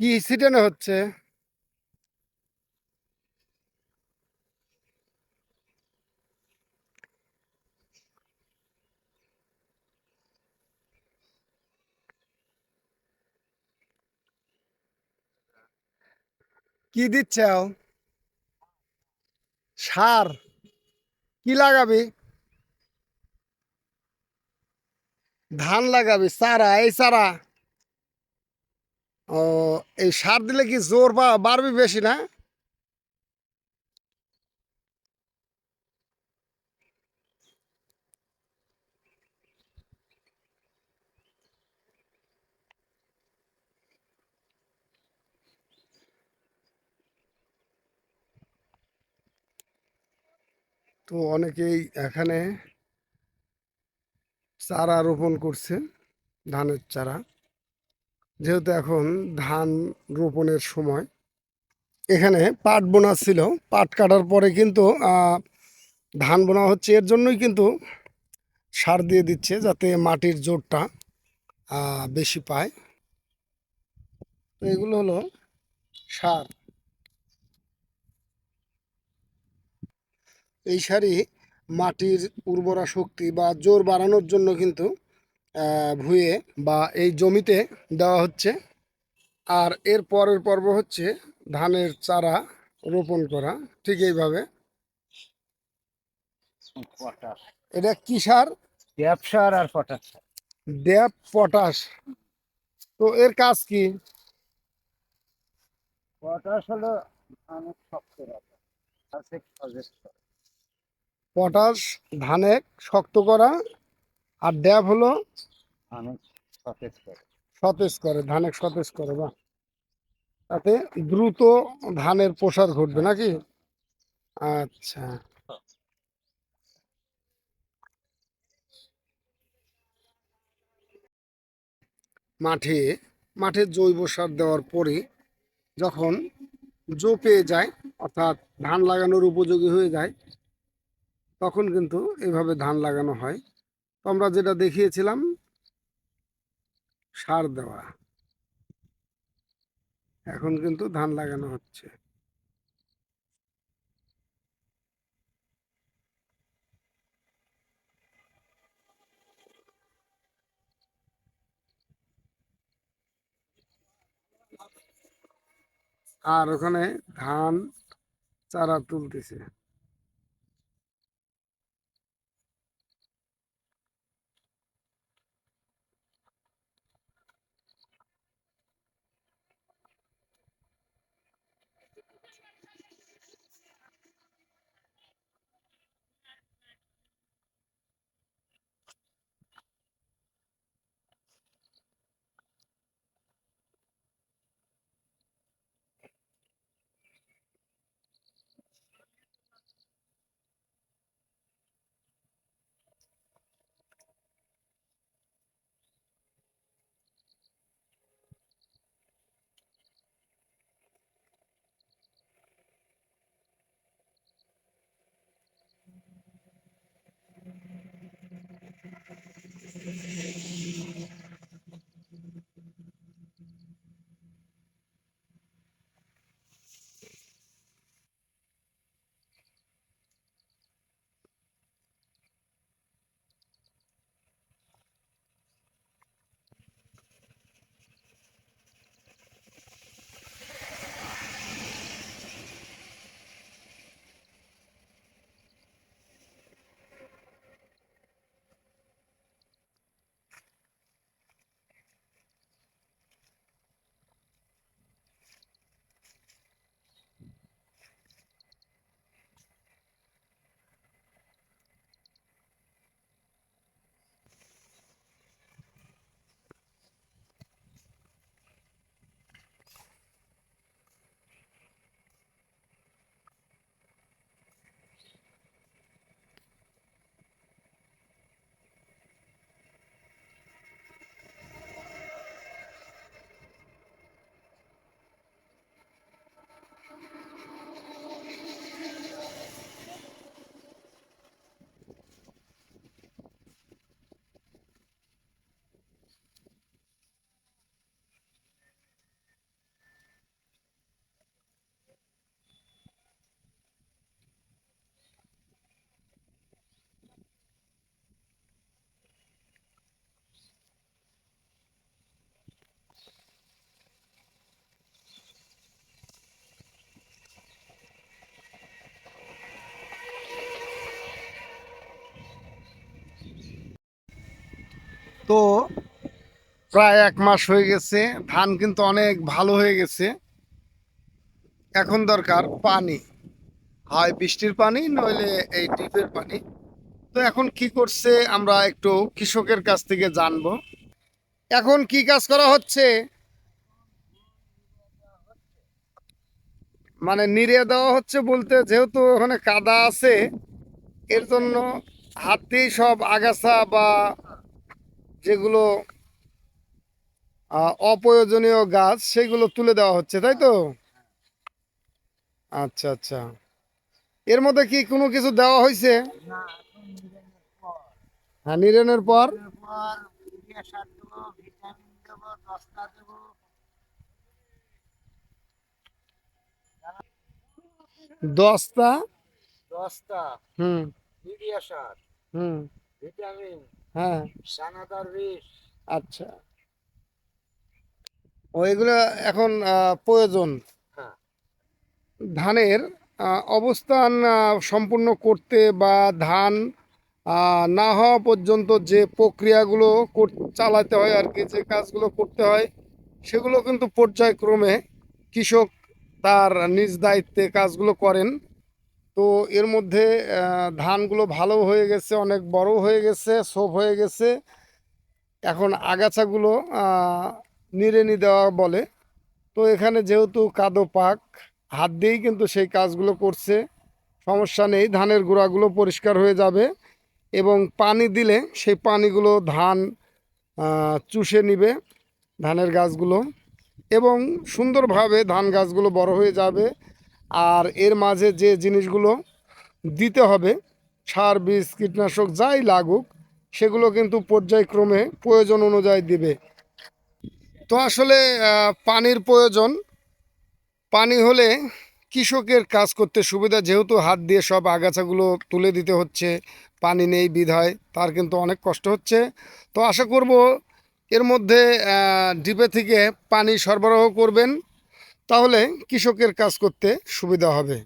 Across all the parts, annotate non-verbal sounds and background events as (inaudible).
কি সিটেনে হচ্ছে? কি দিচ্ছ সার। কি লাগাবি? ধান লাগাবি চারা এই চারা। ও, এই সার দিলে কি জোর বা বাড়বে বেশি না? তো অনেকেই এখানে চারা রোপণ করছে, ধানের চারা। যেহেতু এখন ধান রোপণের সময়, এখানে পাট বোনা ছিল। পাট কাটার পরে কিন্তু ধান বোনা হচ্ছে, এর জন্যই কিন্তু সার দিয়ে দিচ্ছে যাতে মাটির জোরটা বেশি পায়। তো এগুলো হলো সার। এই সারই মাটির উর্বরা শক্তি বা জোর বাড়ানোর জন্য কিন্তু ভুঁয়ে বা এই জমিতে দেওয়া হচ্ছে। আর এর পরের পর্ব হচ্ছে ধানের চারা রোপণ করা। ঠিক এইভাবে। পটাশ। এটা কি সার? ব্যবসার আর পটাশ ড্যাপ পটাশ। তো এর কাজ কি? পটাশ হলো অনেক শক্ত পটাশ ধানে শক্ত করা। আর ড্যাপ হলো সতেজ করে। সতেজ সতেজ করে বা তাতে দ্রুত ধানের প্রসার ঘটবে নাকি? আচ্ছা। মাঠে মাঠে জৈব সার দেওয়ার পরে যখন জো পেয়ে যায়, অর্থাৎ ধান লাগানোর উপযোগী হয়ে যায়, তখন কিন্তু এভাবে ধান লাগানো হয়। তো আমরা যেটা দেখিয়েছিলাম সার দেওয়া। এখন কিন্তু ধান লাগানো হচ্ছে। আর ওখানে ধান চারা তুলতেছে। তো প্রায় এক মাস হয়ে গেছে, ধান কিন্তু অনেক ভালো হয়ে গেছে। এখন দরকার পানি। হয় বৃষ্টির পানি, নইলে এই টিপের পানি। তো এখন কি করছে আমরা একটু কৃষকের কাছ থেকে জানব। এখন কি কাজ করা হচ্ছে? মানে নিড়ে দেওয়া হচ্ছে বলতে যেহেতু ওখানে কাদা আছে, এর জন্য হাত সব আগাছা বা যেগুলো অপ্রয়োজনীয় গাছ সেগুলো তুলে দেওয়া হচ্ছে তাই তো? আচ্ছা আচ্ছা। এর মধ্যে কি কোনো কিছু দেওয়া হয়েছে? হ্যাঁ নিরেনের পর? দশটা দশটা হুম। হুম। ভিটামিন হ্যাঁ। সানাদার বিষ আচ্ছা। ও এগুলো এখন প্রয়োজন। হ্যাঁ। ধানের অবস্থান সম্পূর্ণ করতে বা ধান না হওয়া পর্যন্ত যে প্রক্রিয়াগুলো কর- চালাতে হয় আর কি যে কাজগুলো করতে হয় সেগুলো কিন্তু পর্যায়ক্রমে কৃষক তার নিজ দায়িত্বে কাজগুলো করেন। তো এর মধ্যে ধানগুলো ভালো হয়ে গেছে, অনেক বড় হয়ে গেছে, সব হয়ে গেছে। এখন আগাছাগুলো নিড়েনি দেওয়া বলে। তো এখানে যেহেতু কাদো পাক, হাত দিয়েই কিন্তু সেই কাজগুলো করছে। সমস্যা নেই, ধানের গোড়াগুলো পরিষ্কার হয়ে যাবে এবং পানি দিলে সেই পানিগুলো ধান চুষে নিবে ধানের গাছগুলো এবং সুন্দরভাবে ধান গাছগুলো বড় হয়ে যাবে। আর এর মাঝে যে জিনিসগুলো দিতে হবে, সার, বীজ, কীটনাশক যাই লাগুক, সেগুলো কিন্তু পর্যায়ক্রমে প্রয়োজন অনুযায়ী দিবে। তো আসলে পানির প্রয়োজন। পানি হলে কৃষকের কাজ করতে সুবিধা, যেহেতু হাত দিয়ে সব আগাছাগুলো তুলে দিতে হচ্ছে, পানি নেই বিধায় তার কিন্তু অনেক কষ্ট হচ্ছে। তো আশা করব এর মধ্যে ডিপে থেকে পানি সরবরাহ করবেন। তাহলে কৃষকের কাজ করতে সুবিধা হবে।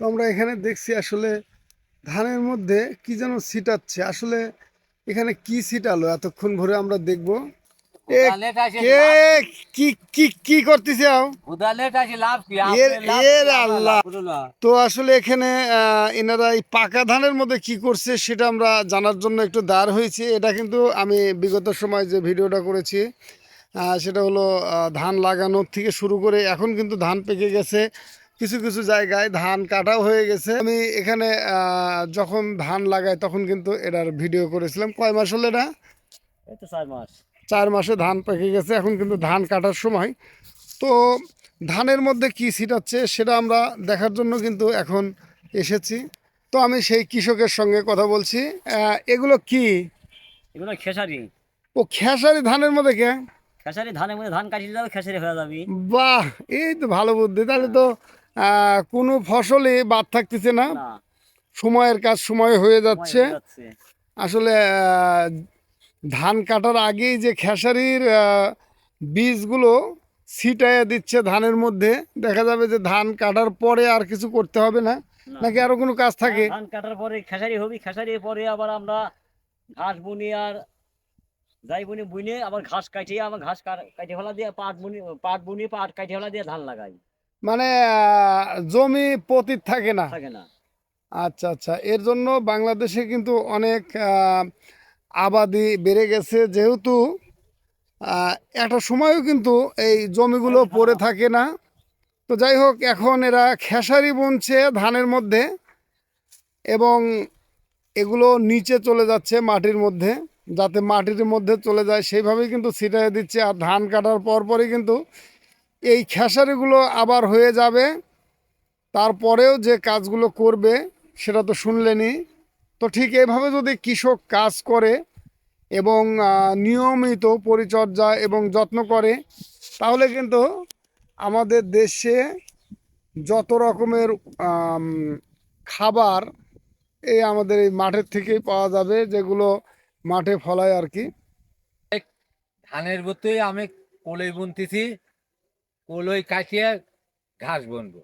তো আমরা এখানে দেখছি আসলে ধানের মধ্যে কি যেন ছিটাচ্ছে। আসলে এখানে কি ছিটালো? এতক্ষণ ভরে আমরা দেখব। কে কি কি কি করতেছে। তো আসলে এখানে এনারা এই পাকা ধানের মধ্যে কি করছে সেটা আমরা জানার জন্য একটু দাঁড় হয়েছি। এটা কিন্তু আমি বিগত সময় যে ভিডিওটা করেছি সেটা হলো ধান লাগানোর থেকে শুরু করে এখন কিন্তু ধান পেকে গেছে। কিছু কিছু জায়গায় ধান কাটাও হয়ে গেছে। আমি এখানে যখন ধান লাগাই তখন কিন্তু এটার ভিডিও করেছিলাম। কয় মাস হলো এটা? এই তো চার মাস। চার মাসে ধান পেকে গেছে এখন কিন্তু ধান কাটার সময়। তো ধানের মধ্যে কি ছিটাচ্ছে সেটা আমরা দেখার জন্য কিন্তু এখন এসেছি। তো আমি সেই কৃষকের সঙ্গে কথা বলছি। এগুলো কি? এগুলো খেসারি। ও খেসারি ধানের মধ্যে কে? খেসারি ধানের মধ্যে ধান কাটিয়ে যাবে খেসারি হয়ে যাবি। বাহ এই তো ভালো বুদ্ধি। তাহলে তো কোনো ফসলই বাদ থাকতেছে না। সময়ের কাজ সময় হয়ে যাচ্ছে। আসলে ধান কাটার আগেই যে খেসারির বীজগুলো ছিটাইয়া দিচ্ছে ধানের মধ্যে দেখা যাবে যে ধান কাটার পরে আর কিছু করতে হবে না। নাকি আরও কোনো কাজ থাকে? ধান কাটার পরে খেসারি হবি খেসারি পরে আবার আমরা ঘাস বুনি আর যাই বুনি বুনে আবার ঘাস কাটিয়ে আবার ঘাস কাট- ফেলা দিয়ে পাট বুনি পাট বুনি পাট কাটে ফেলা দিয়ে ধান লাগাই। মানে আহ, জমি পতিত থাকে না? থাকে না। আচ্ছা আচ্ছা। এর জন্য বাংলাদেশে কিন্তু অনেক আহ, আবাদি বেড়ে গেছে যেহেতু একটা সময়ও কিন্তু এই জমিগুলো পড়ে থাকে না। তো যাই হোক, এখন এরা খেসারি বুনছে ধানের মধ্যে এবং এগুলো নিচে চলে যাচ্ছে মাটির মধ্যে। যাতে মাটির মধ্যে চলে যায়, সেইভাবেই কিন্তু ছিটাই দিচ্ছে। আর ধান কাটার পর পরই কিন্তু এই খেসারিগুলো আবার হয়ে যাবে। তারপরেও যে কাজগুলো করবে, সেটা তো শুনলেনি তো ঠিক এইভাবে যদি কৃষক কাজ করে এবং নিয়মিত পরিচর্যা এবং যত্ন করে তাহলে কিন্তু আমাদের দেশে যত রকমের খাবার এই আমাদের এই মাঠের থেকেই পাওয়া যাবে যেগুলো মাঠে ফলায় আর কি। ধানের বতুই আমি কলই বুনতেছি কলই কাটিয়ে ঘাস বুনবো।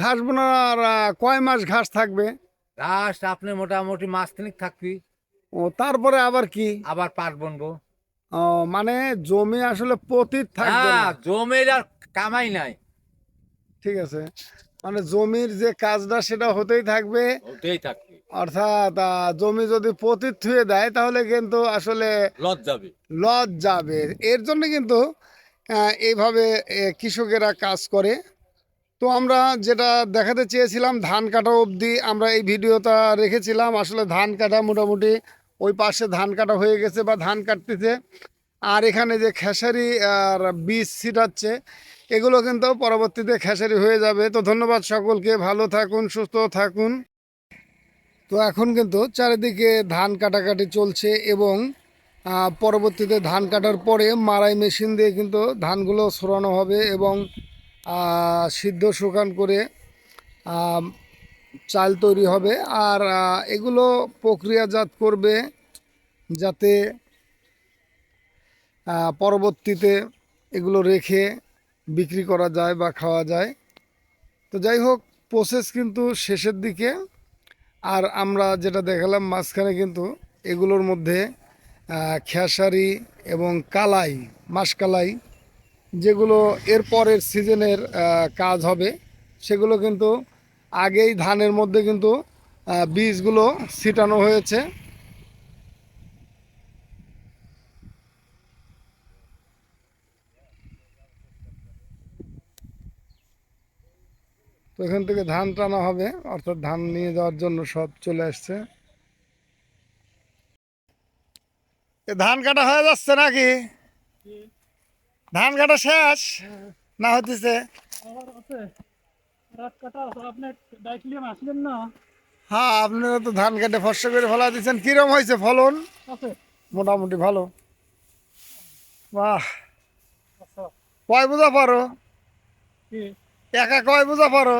ঘাস বোনার কয় মাস ঘাস থাকবে? লাস্ট আপনি মোটামুটি মাস তিনিক থাকবি। ও তারপরে আবার কি? আবার পাট বনবো। ও মানে জমি আসলে পতিত থাকবে না জমির আর কামাই নাই। ঠিক আছে। মানে জমির যে কাজটা সেটা হতেই থাকবে। ওটাই থাকবে। অর্থাৎ জমি যদি পতিত থুয়ে দেয় তাহলে কিন্তু আসলে লজ যাবে। লজ যাবে। এর জন্য কিন্তু এইভাবে কৃষকেরা কাজ করে। তো আমরা যেটা দেখাতে চেয়েছিলাম, ধান কাটা অবধি আমরা এই ভিডিওটা রেখেছিলাম। আসলে ধান কাটা মোটামুটি ওই পাশে ধান কাটা হয়ে গেছে বা ধান কাটতেছে। আর এখানে যে খেসারি আর বীজ ছিটাচ্ছে, এগুলো কিন্তু পরবর্তীতে খেসারি হয়ে যাবে। তো ধন্যবাদ সকলকে, ভালো থাকুন, সুস্থ থাকুন। তো এখন কিন্তু চারিদিকে ধান কাটাকাটি চলছে এবং পরবর্তীতে ধান কাটার পরে মারাই মেশিন দিয়ে কিন্তু ধানগুলো সরানো হবে এবং সিদ্ধ শুকান করে চাল তৈরি হবে। আর এগুলো প্রক্রিয়াজাত করবে যাতে পরবর্তীতে এগুলো রেখে বিক্রি করা যায় বা খাওয়া যায়। তো যাই হোক প্রসেস কিন্তু শেষের দিকে। আর আমরা যেটা দেখালাম মাঝখানে কিন্তু এগুলোর মধ্যে খেসারি এবং কালাই, মাসকালাই যেগুলো এর পরের সিজনের কাজ হবে, সেগুলো কিন্তু আগেই ধানের মধ্যে কিন্তু বীজগুলো ছিটানো হয়েছে। তো এখান থেকে ধান টানা হবে, অর্থাৎ ধান নিয়ে যাওয়ার জন্য সব চলে আসছে। ধান কাটা হয়ে যাচ্ছে নাকি? ধান কাটা শেষ না? হতেছে হ্যাঁ আপনারা তো ধান কেটে ফসল করে ফেলা দিচ্ছেন কিরম হয়েছে ফলন? মোটামুটি ভালো। বাহ। কয় বোঝা পারো? একা কয় বোঝা পারো?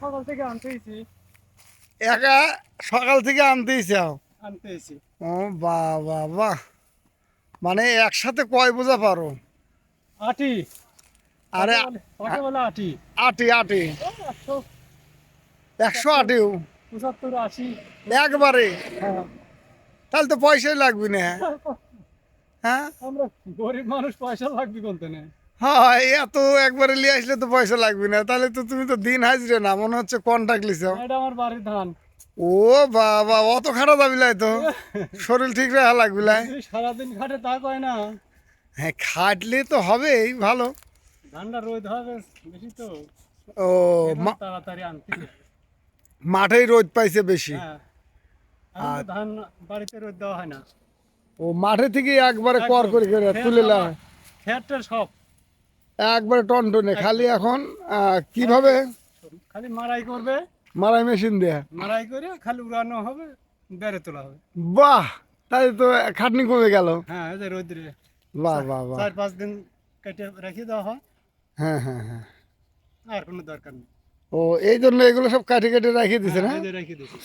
সকাল থেকে আনতেইছি একা সকাল থেকে আনতেই চাও আনতেইছি ও বাহ বাহ। বাহ মানে একসাথে কয় বোঝা পারো? আটি। আরে আটি। আটি আটি। একশো। আটিও পঁচাত্তর আশি। একবারে? হ্যাঁ। তাহলে তো পয়সাই লাগবে না। হ্যাঁ? আমরা গরিব মানুষ পয়সা লাগবে কোনতে নেই। হ্যাঁ এত একবারে নিয়ে আসলে তো পয়সা লাগবে না। তাহলে তো তুমি তো দিন হাজরে না মনে হচ্ছে লিছো। এটা আমার বাড়ির ধান। ও বাবা অত যাবি তো। (laughs) শরীর ঠিক রাখা লাগবে সারাদিন তা কয় না? হ্যাঁ খাটলে তো হবেই ভালো। ধানটা রোদ হবে বেশি তো। ও তাড়াতাড়ি আনতে মাঠেই রোদ পাইছে বেশি? হ্যাঁ। তো ধান বাড়িতে রোদ দেওয়া হয় না। ও মাঠে থেকে একবারে কর করে করে তুলে খেয়ারটার সব। একবারে টনটনে খালি এখন কীভাবে? খালি মারাই করবে। মারাই মেশিন দেয়া। মারাই করে খালি উড়ানো হবে বেড়ে তোলা হবে। বাহ! তাই তো খাটনি কমে গেল। হ্যাঁ রোদ্রে বাহ বাহ বাহ চার পাঁচ দিন কেটে রেখে দেওয়া হয় হ্যাঁ হ্যাঁ হ্যাঁ। আর কোনো দরকার নেই। ও এই জন্য এগুলো সব কাটে কেটে রেখে দিছে না? হ্যাঁ, এই যে রেখে দিয়েছি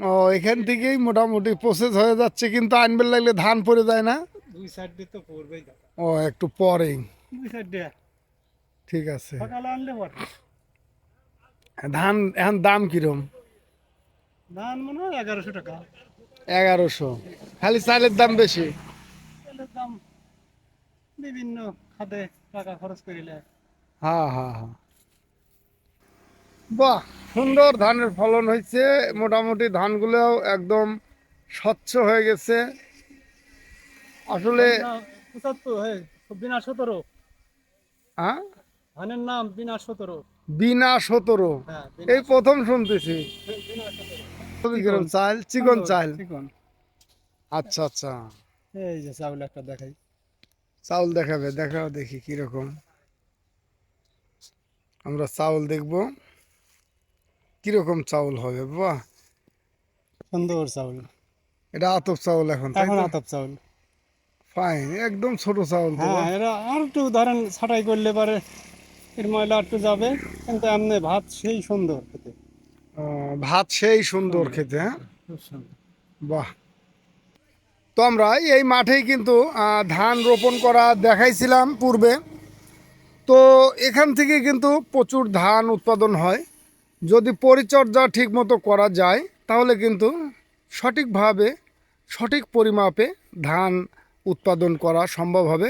ও এখান থেকেই মোটামুটি প্রসেস হয়ে যাচ্ছে কিন্তু আনবেল লাগলে ধান পড়ে যায় না? দুই সাইড তো পড়বেই ও একটু পরেই। দুই সাইড ঠিক আছে। সকালে আনলে পর। ধান এখন দাম কিরম? ধান মনে হয় এগারোশো টাকা। এগারোশো। খালি চালের দাম বেশি? তেলের দাম বিভিন্ন খাতে টাকা খরচ করিলে। হ্যাঁ হ্যাঁ হ্যাঁ বাহ সুন্দর ধানের ফলন হয়েছে মোটামুটি ধানগুলো একদম স্বচ্ছ হয়ে গেছে। আসলে বিনা সতেরো। হ্যাঁ ধানের নাম বিনা সতেরো। বিনা সতেরো? হ্যাঁ এই প্রথম শুনতেছি। চাল চিকন চাল। চিকন। আচ্ছা আচ্ছা। এই যে চাউল একটা দেখাই। চাউল দেখাবে দেখাও দেখি কীরকম। আমরা চাউল দেখব। কীরকম চাউল হবে বাহ। সুন্দর চাউল। এটা আতপ চাউল এখন আতপ চাউল। ফাইন একদম ছোট চাউল হ্যাঁ এরা আর একটু ধরেন ছাটাই করলে পারে এর ময়লা একটু যাবে কিন্তু এমনি ভাত সেই সুন্দর খেতে। ভাত সেই সুন্দর খেতে হ্যাঁ? বাহ। তো আমরা এই মাঠেই কিন্তু ধান রোপণ করা দেখাইছিলাম পূর্বে। তো এখান থেকে কিন্তু প্রচুর ধান উৎপাদন হয়। যদি পরিচর্যা ঠিকমতো করা যায়, তাহলে কিন্তু সঠিকভাবে, সঠিক পরিমাপে ধান উৎপাদন করা সম্ভব হবে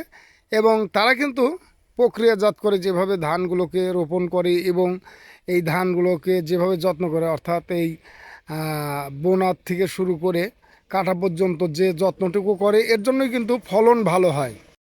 এবং তারা কিন্তু প্রক্রিয়াজাত করে যেভাবে ধানগুলোকে রোপণ করে এবং এই ধানগুলোকে যেভাবে যত্ন করে, অর্থাৎ এই বোনার থেকে শুরু করে কাটা পর্যন্ত যে যত্নটুকু করে এর জন্যই কিন্তু ফলন ভালো হয়।